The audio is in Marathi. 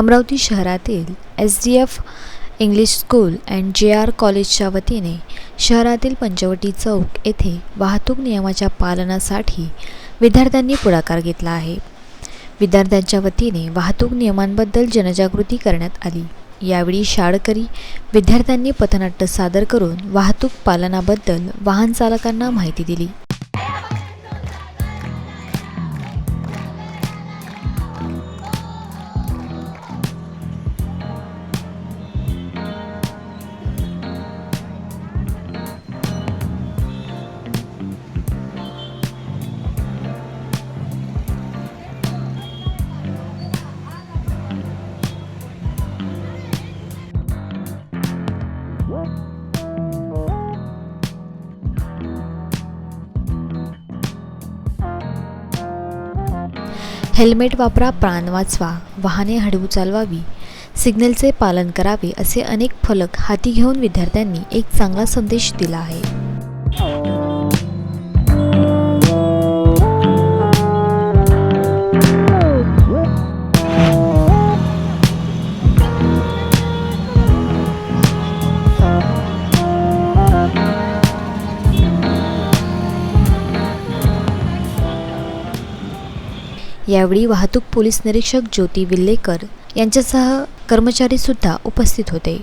अमरावती शहरातील S D F English school and J R कॉलेजच्या वतीने शहरातील पंचवटी चौक येथे वाहतूक नियमाच्या पालनासाठी विद्यार्थ्यांनी पुढाकार घेतला आहे. विद्यार्थ्यांच्या वतीने वाहतूक नियमांबद्दल जनजागृती करण्यात आली. यावेळी शाळकरी विद्यार्थ्यांनी पथनाट्य सादर करून वाहतूक पालनाबद्दल वाहन चालकांना माहिती दिली. हेल्मेट वापरा प्राण वाचवा वाहने हळू चालवावी सिग्नलचे पालन करावे असे अनेक फलक हाती घेऊन विद्यार्थ्यांनी एक चांगला संदेश दिला आहे. यावेळी वाहतूक पोलीस निरीक्षक ज्योती विल्लेकर यांच्यासह कर्मचारी सुद्धा उपस्थित होते.